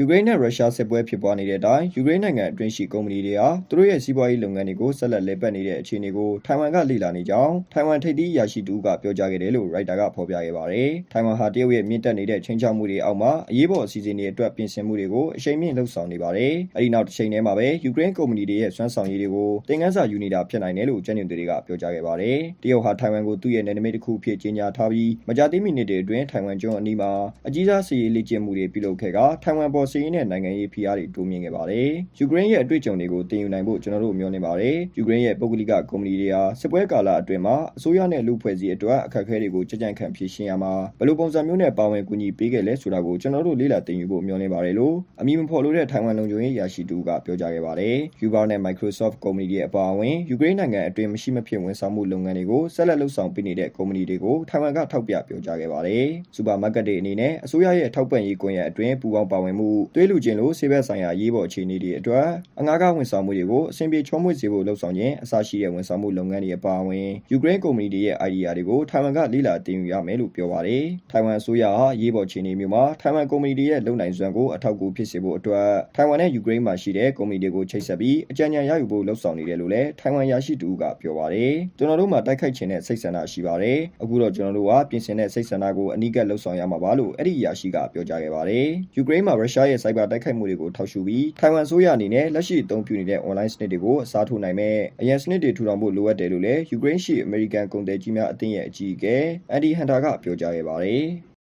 ယူကရိန်းနဲ့ရုရှားစစ်ပွဲဖြစ်ပွားနေတဲ့အတိုင်းယူကရိန်းနိုင်ငံအတွင်းရှိကုမ္ပဏီတွေဟာသူတို့ရဲ့စီးပွားရေးလုပ်ငန်းတွေကိုဆက်လက်လည်ပတ်နေတဲ့အခြေအနေကိုထိုင်ဝမ်ကလေ့လာနေကြောင်းထိုင်ဝမ်ထိပ်သီးအရာရှိတူကပြောကြားခဲ့တယ်လို့ရိုက်တာကဖော်ပြခဲ့ပါတယ်။ထိုင်ဝမ်ဟာတရုတ်ရဲ့မြင့်တက်နေတဲ့ချင်းချောက်မှုတွေအောက်မှာအရေးပေါ်အစီအစဉ်တွေအတွက်ပြင်ဆင်မှုတွေကိုအရှိန်မြင့်လှုပ်ဆောင်နေပါတယ်။အဲဒီနောက်တစ်ချိန်တည်းမှာပဲယူကရိန်းကုမ္ပဏီတွေရဲ့စွမ်းဆောင်ရည်တွေကိုသင်ခန်းစာယူနေတာဖြစ်နိုင်တယ်လို့ကျန်းကျင်သူတွေကပြောကြားခဲ့ပါတယ်။တရုတ်ဟာထိုင်ဝမ်ကိုသူ့ရဲ့နယ်နိမိတ်တစ်ခုဖြစ်ကြေညာထားပြီးမကြာသေးမီနှစ်တွေအတွင်းထိုင်ဝမ်ကျွန်းအနီးမှာအကြီးစားစီးရေးလေ့ကျင့်မှုတွေပြုလုပ်ခဲ့ကထိုင်ဝမ်ပေါ်စီးရေးနဲ့နိုင်ငံရေးဖိအားတွေတိုးမြင့်ခဲ့ပါတယ်။ယူကရိန်းရဲ့အတွေ့အကြုံတွေကိုတင်ယူနိုင်ဖို့ကျွန်တော်တို့မျှော်လင့်ပါတယ်။ယူကရိန်းရဲ့ပုဂ္ဂလိကကုမ္ပဏီတွေဟာစစ်ပွဲကာလအတွင်းမှာအစိုးရနဲ့လူဖွဲ့စည်းအတွက်အခက်အခဲတွေကိုကြကြံ့ခံဖြေရှင်းရမှာဘယ်လိုပုံစံမျိုးနဲ့ပါဝင်ကူညီပေးခဲ့လဲဆိုတာကိုကျွန်တော်တို့လေ့လာတင်ယူဖို့မျှော်လင့်ပါတယ်လို့အမည်မဖော်လို့တဲ့ထိုင်ဝမ်လုံခြုံရေးအရာရှိတူကပြောကြားခဲ့ပါတယ်။ Uber နဲ့ Microsoft ကုမ္ပဏီတွေအပါအဝင်ယူကရိန်းနိုင်ငံအတွင်းမရှိမဖြစ်ဝန်ဆောင်မှုလုပ်ငန်းတွေကိုဆက်လက်လှုပ်ဆောင်ပေးနေတဲ့ကုမ္ပဏီတွေကိုထိုင်ဝမ်ကထောက်ပြပြောကြားခဲ့ပါတယ်။စူပါမားကတ်တွေအနေနဲ့အစိုးရရဲ့ထောက်ပံ့ရေးကွန်ရက်အတွင်းပူးပေါင်းပါဝင်မှုသွေးလူချင်းလိုဆေးဘက်ဆိုင်ရာရေးပေါ်အခြေအနေတွေအတွက်အငှားကားဝန်ဆောင်မှုတွေကိုအဆင်ပြေချောမွေ့စေဖို့လှုံ့ဆော်ခြင်းအစရှိတဲ့ဝန်ဆောင်မှုလုပ်ငန်းတွေအပါအဝင်ယူကရိန်းကုမ္ပဏီတွေရဲ့ idea တွေကိုထိုင်ဝမ်ကလေ့လာတင်ယူရမယ်လို့ပြောပါတယ်။ထိုင်ဝမ်အစိုးရဟာရေးပေါ်အခြေအနေမျိုးမှာထိုင်ဝမ်ကုမ္ပဏီတွေရဲ့လုပ်နိုင်စွမ်းကိုအထောက်အကူဖြစ်စေဖို့အတွက်ထိုင်ဝမ်နဲ့ယူကရိန်းမှာရှိတဲ့ကုမ္ပဏီတွေကိုချိတ်ဆက်ပြီးအကြံဉာဏ်ရယူဖို့လှုံ့ဆော်နေတယ်လို့လည်းထိုင်ဝမ်ရရှိသူကပြောပါတယ်။ကျွန်တော်တို့မှာတိုက်ခိုက်ခြင်းနဲ့စိတ်ဆန္ဒရှိပါတယ်။အခုတော့ကျွန်တော်တို့ကပြင်ဆင်တဲ့စိတ်ဆန္ဒကိုအနီးကပ်လှုံ့ဆော်ရမှာပါလို့အဲ့ဒီအရာရှိကပြောကြားခဲ့ပါတယ်။ယူကရိန်းမှာရုရှားရဲ့စိုက်ဘာတိုက်ခိုက်မှုတွေကိုထောက်ရှုပြီးထိုင်ဝမ်အစိုးရအနေနဲ့လက်ရှိအသုံးပြုနေတဲ့ online စနစ်တွေကိုအစားထိုးနိုင်မဲ့အရန်စနစ်တွေထူထောင်ဖို့လိုအပ်တယ်လို့လည်းယူကရိန်းရှိအမေရိကန်ကုန်သည်ကြီးများအသင်းရဲ့အကြီးအကဲအန်ဒီဟန်တာကပြောကြားခဲ့ပါတယ်။